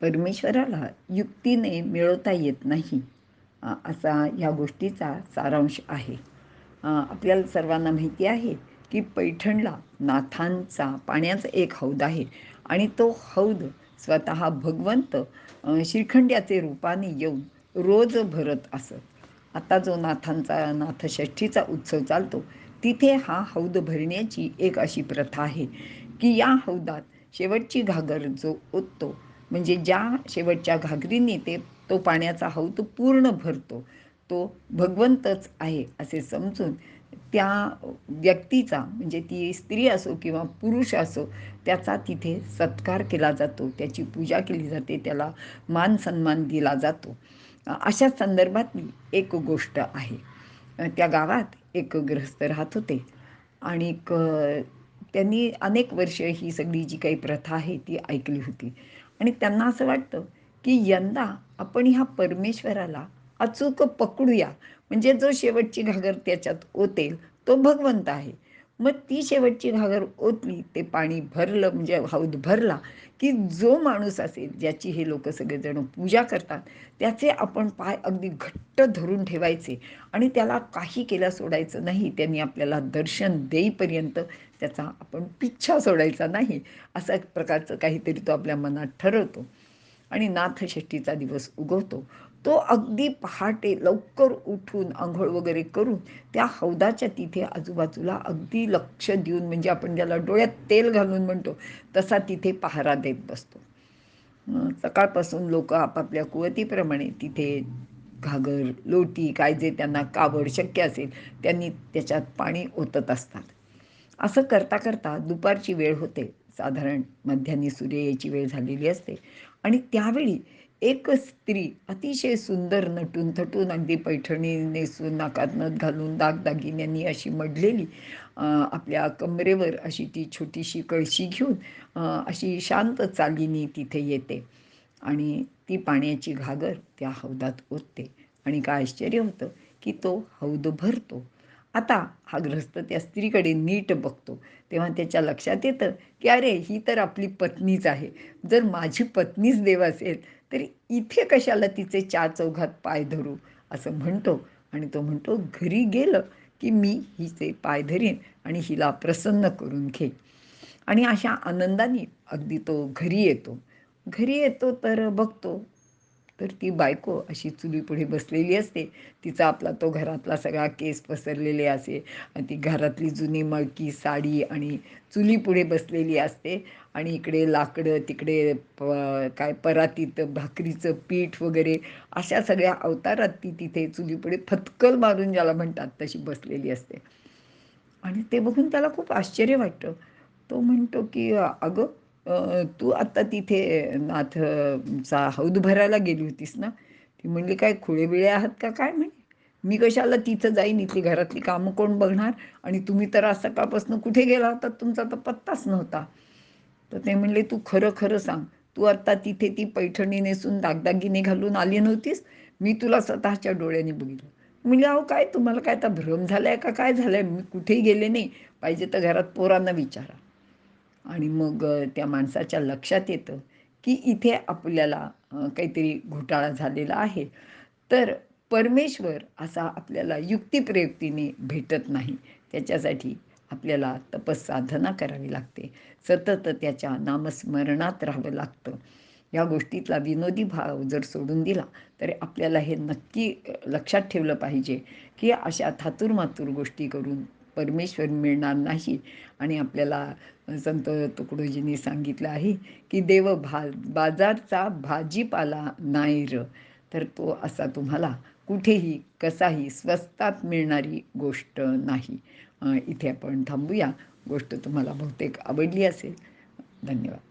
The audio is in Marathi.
परमेश्वराला युक्तीने मिळवता येत नाही असा ह्या गोष्टीचा सारांश आहे. आपल्याला सर्वांना माहिती आहे की पैठणला नाथांचा पाण्याचा एक हौद आहे आणि तो हौद स्वतः भगवंत श्रीखंड्याचे रूपाने येऊन रोज भरत असत. आता जो नाथांचा नाथषष्ठीचा उत्सव चालतो तिथे हा हौद भरण्याची एक अशी प्रथा आहे की या हौदात शेवटची घागर जो ओततो म्हणजे ज्या शेवटच्या घागरीने ते तो पाण्याचा हौत पूर्ण भरतो तो भगवंतच आहे असे समजून त्या व्यक्तीचा म्हणजे ती स्त्री असो किंवा पुरुष असो त्याचा तिथे सत्कार केला जातो त्याची पूजा केली जाते त्याला मान सन्मान दिला जातो. अशा संदर्भातली एक गोष्ट आहे. त्या गावात एक गृहस्थ राहत होते आणि त्यांनी अनेक वर्ष ही सगळी जी काही प्रथा आहे ती ऐकली होती. आणि त्यांना असं वाटतं की यंदा आपण ह्या परमेश्वराला अचूक पकडूया. म्हणजे जो शेवटची घागर त्याच्यात ओतेल तो भगवंत आहे. मग ती शेवटची घागर ओतली ते पाणी भरलं म्हणजे हौद भरला की जो माणूस असेल ज्याची हे लोक सगळेजण पूजा करतात त्याचे आपण पाय अगदी घट्ट धरून ठेवायचे आणि त्याला काही केला सोडायचं नाही. त्यांनी आपल्याला दर्शन देईपर्यंत त्याचा आपण पिच्छा सोडायचा नाही. असा प्रकारचं काहीतरी तो आपल्या मनात ठरवतो. आणि नाथषष्ठीचा दिवस उगवतो. तो अगदी पहाटे लवकर उठून आंघोळ वगैरे करून त्या हौदाच्या तिथे आजूबाजूला अगदी लक्ष देऊन म्हणजे आपण ज्याला डोळ्यात तेल घालून म्हणतो तसा तिथे पहारा देत बसतो. सकाळपासून लोक आपापल्या कुवतीप्रमाणे तिथे घागर लोटी काय जे त्यांना कावड शक्य असेल त्यांनी त्याच्यात पाणी ओतत असतात. असं करता करता दुपारची वेळ होते. साधारण मध्यान्ही सूर्य यायची वेळ झालेली असते. आणि त्यावेळी एक स्त्री अतिशय सुंदर नटून थटून अगदी पैठणी नेसून नाकात नथ घालून दागदागिन्यांनी अशी मडलेली आपल्या कमरेवर अशी ती छोटीशी कळशी घेऊन अशी शांत चालीनी तिथे येते. आणि ती पाण्याची घागर त्या हौदात ओतते. आणि काय आश्चर्य होतं की तो हौद भरतो. आता हा ग्रस्त त्या स्त्रीकडे नीट बघतो. तेव्हा त्याच्या लक्षात येतं की अरे ही तर आपली पत्नीच आहे. जर माझी पत्नीच देव असेल तर इथे कशाला तिचे चार चौघात पाय धरू? असं म्हणतो. आणि तो म्हणतो घरी गेलं की मी हिचे पाय धरीन आणि हिला प्रसन्न करून घे आणि अशा आनंदाने अगदी तो घरी येतो. घरी येतो तर बघतो. तर ती बायको अशी चुलीपुढे बसलेली असते. तिचा आपला तो घरातला सगळा केस पसरलेले असे आणि ती घरातली जुनी मळकी साडी आणि चुलीपुढे बसलेली असते. आणि इकडे लाकडं तिकडे प काय परातीत भाकरीचं पीठ वगैरे अशा सगळ्या अवतारात ती तिथे चुलीपुढे फतकल मारून ज्याला म्हणतात तशी बसलेली असते. आणि ते बघून त्याला खूप आश्चर्य वाटतं. तो म्हणतो की अगं तू आत्ता तिथे नाथचा हौद भरायला गेली होतीस ना? ती म्हणली काय खुळेबिळे आहात का? काय म्हणे? मी कशाला तिथं जाईन? इथली घरातली कामं कोण बघणार? आणि तुम्ही तर आज सकाळपासून कुठे गेला होता? तुमचा तर पत्ताच नव्हता. तर ते म्हणले तू खरं खरं सांग. तू आत्ता तिथे ती पैठणी नेसून दागदागिने घालून आली नव्हतीस? मी तुला स्वतःच्या डोळ्याने बघितलं. म्हणजे अहो काय? तुम्हाला काय आता भ्रम झालाय का? काय झालंय? मी कुठेही गेले नाही. पाहिजे तर घरात पोरांना विचारा. आणि मग त्या माणसाच्या लक्षात येतं की इथे आपल्याला काहीतरी घोटाळा झालेला आहे. तर परमेश्वर असा आपल्याला युक्तिप्रयुक्तीने भेटत नाही. त्याच्यासाठी आपल्याला तपसाधना करावी लागते. सतत त्याच्या नामस्मरणात राहावं लागतं. या गोष्टीतला विनोदी भाव जर सोडून दिला तर आपल्याला हे नक्की लक्षात ठेवलं पाहिजे की अशा थातुरमातूर गोष्टी करून परमेश्वर मिळणार नाही. आणि आपल्याला संत तुकडोजींनी सांगितलं आहे की देव भा बाजारचा भाजीपाला नाहीर तर तो असा तुम्हाला कुठेही कसाही स्वस्तात मिळणारी गोष्ट नाही. इथे आपण थांबूया. गोष्ट तुम्हाला बहुतेक आवडली असेल. धन्यवाद.